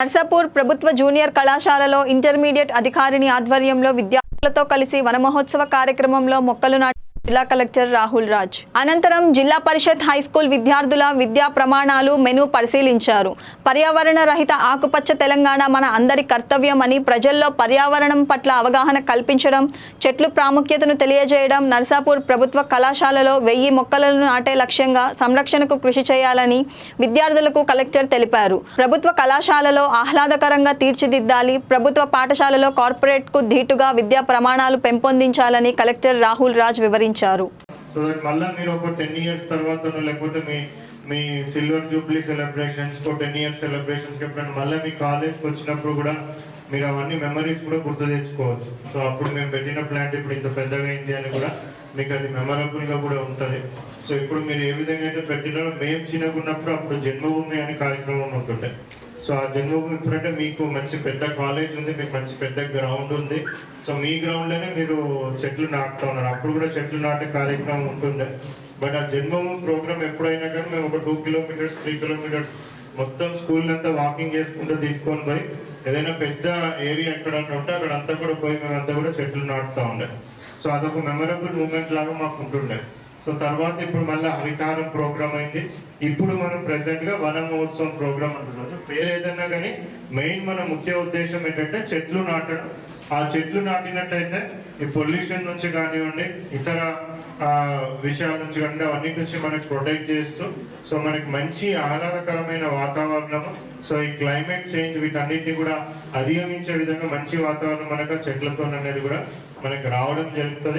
నర్సాపూర్ ప్రభుత్వ జూనియర్ కళాశాలలో ఇంటర్మీడియట్ అధికారిని ఆధ్వర్యంలో విద్యార్థులతో కలిసి వనమహోత్సవ కార్యక్రమంలో మొక్కలు నాటి జిల్లా కలెక్టర్ రాహుల్ రాజ్. అనంతరం జిల్లా పరిషత్ హైస్కూల్ విద్యార్థుల విద్యా ప్రమాణాలు మెను పరిశీలించారు. పర్యావరణ రహిత ఆకుపచ్చ తెలంగాణ మన అందరి కర్తవ్యమని ప్రజల్లో పర్యావరణం పట్ల అవగాహన కల్పించడం చెట్లు ప్రాముఖ్యతను తెలియజేయడం నర్సాపూర్ ప్రభుత్వ కళాశాలలో వెయ్యి మొక్కలను నాటే లక్ష్యంగా సంరక్షణకు కృషి చేయాలని విద్యార్థులకు కలెక్టర్ తెలిపారు. ప్రభుత్వ కళాశాలలో ఆహ్లాదకరంగా తీర్చిదిద్దాలి ప్రభుత్వ పాఠశాలలో కార్పొరేట్కు ధీటుగా విద్యా ప్రమాణాలు పెంపొందించాలని కలెక్టర్ రాహుల్ రాజ్ వివరించారు. సో దట్ మళ్ళీ మీరు ఒక టెన్ ఇయర్స్ తర్వాత లేకపోతే మీ మీ silver jubilee celebrations ten years celebrations ఎప్పుడైనా మళ్ళీ మీ కాలేజ్కి వచ్చినప్పుడు కూడా మీరు అవన్నీ మెమరీస్ కూడా గుర్తు తెచ్చుకోవచ్చు. సో అప్పుడు మేము పెట్టిన ప్లాంట్ ఇప్పుడు ఇంత పెద్దగా అయింది అని కూడా మీకు అది మెమరబుల్గా కూడా ఉంటుంది. సో ఇప్పుడు మీరు ఏ విధంగా అయితే పెట్టినారో మేము చిన్నగా ఉన్నప్పుడు అప్పుడు జన్మభూమి అనే కార్యక్రమం ఉంటుండే సో ఆ జన్మభూమి ఇప్పుడంటే మీకు మంచి పెద్ద కాలేజ్ ఉంది మీకు మంచి పెద్ద గ్రౌండ్ ఉంది. సో మీ గ్రౌండ్లోనే మీరు చెట్లు నాటుతా ఉన్నారు. అప్పుడు కూడా చెట్లు నాటే కార్యక్రమం ఉంటుండే. బట్ ఆ జన్మభూమి ప్రోగ్రామ్ ఎప్పుడైనా కానీ మేము ఒక టూ కిలోమీటర్స్ త్రీ కిలోమీటర్స్ మొత్తం స్కూల్ అంతా వాకింగ్ చేసుకుంటూ తీసుకొని పోయి ఏదైనా పెద్ద ఏరియా ఎక్కడ ఉంటే అక్కడ అంతా కూడా పోయి మేమంతా కూడా చెట్లు నాటుతా ఉండే. సో అదొక మెమరబుల్ మూమెంట్ లాగా మాకు ఉంటుండే. సో తర్వాత ఇప్పుడు మళ్ళీ హరితారం ప్రోగ్రామ్ అయింది. ఇప్పుడు మనం ప్రెసెంట్గా వన మహోత్సవం ప్రోగ్రామ్ అంటున్నాం. పేరు ఏదన్నా కానీ మెయిన్ మన ముఖ్య ఉద్దేశం ఏంటంటే చెట్లు నాటడం. ఆ చెట్లు నాటినట్టయితే ఈ పొల్యూషన్ నుంచి కానివ్వండి ఇతర విషయాల నుంచి కానివ్వండి అవన్నీ నుంచి మనకి ప్రొటెక్ట్ చేస్తూ సో మనకి మంచి ఆహ్లాదకరమైన వాతావరణం సో ఈ క్లైమేట్ చేంజ్ వీటన్నిటిని కూడా అధిగమించే విధంగా మంచి వాతావరణం మనకు చెట్లతో అనేది కూడా మనకి రావడం జరుగుతుంది.